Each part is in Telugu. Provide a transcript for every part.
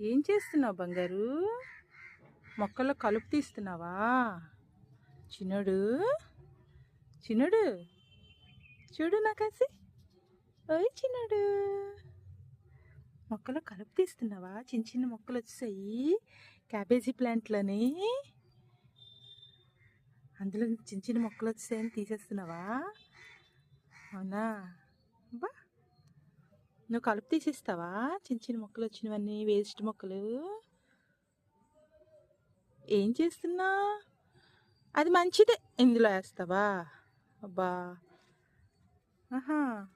ఏం చేస్తున్నావు బంగారు? మొక్కల్లో కలుపు తీస్తున్నావా? చిన్నడు? చిన్నడు? చూడు నాకాసి. ఓయ్ చిన్నడు. మొక్కలో కలుపు తీస్తున్నావా? చిన్న చిన్న మొక్కలు వచ్చేసాయి. క్యాబేజీ ప్లాంట్లని. అందులో చిన్న చిన్న మొక్కలు వచ్చేసాయని తీసేస్తున్నావా? అవునా? బా. నువ్వు కలుపు తీసేస్తావా? చిన్న చిన్న మొక్కలు వచ్చినవన్నీ వేస్ట్ మొక్కలు? ఏం చేస్తున్నా? అది మంచిదే. ఇందులో వేస్తావా? అబ్బా. ఆహా.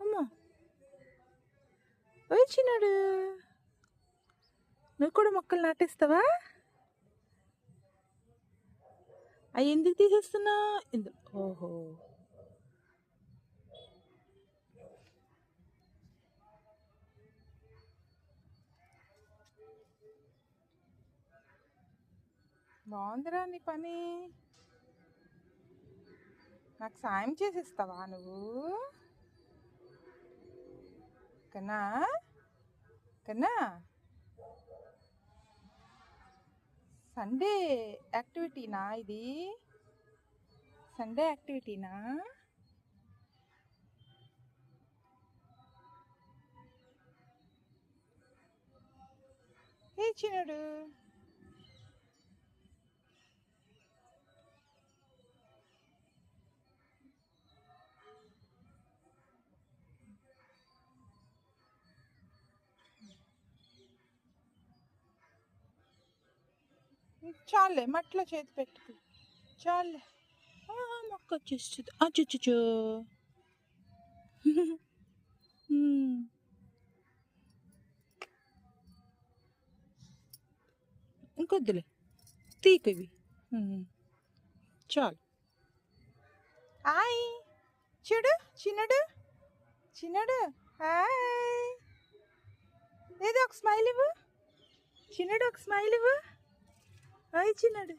అమ్మో. వచ్చినాడు నువ్వు కూడా మొక్కలు నాటేస్తావా? అవి ఎందుకు తీసేస్తున్నా? ఇందులో. ఓహో. బాగుందిరా నీ పని. నాకు సాయం చేసిస్తావా నువ్వు? కన్నా? కన్నా? సండే యాక్టివిటీనా ఇది? సండే యాక్టివిటీనా ఏ చిన్నడు చాలే మట్లో చేతి పెట్టు చాలే. మొక్క వచ్చేస్తుంది. అచ్చొచ్చు ఇంకొద్దులే. తీకు ఇవి. చాలు. హాయ్. చూడు చిన్నడు. చిన్నడు. హాయ్. ఏదో ఒక స్మైల్ ఇవ్వు. చిన్నడు ఒక స్మైల్ ఇవ్వు. హాయ్ చిన్నడు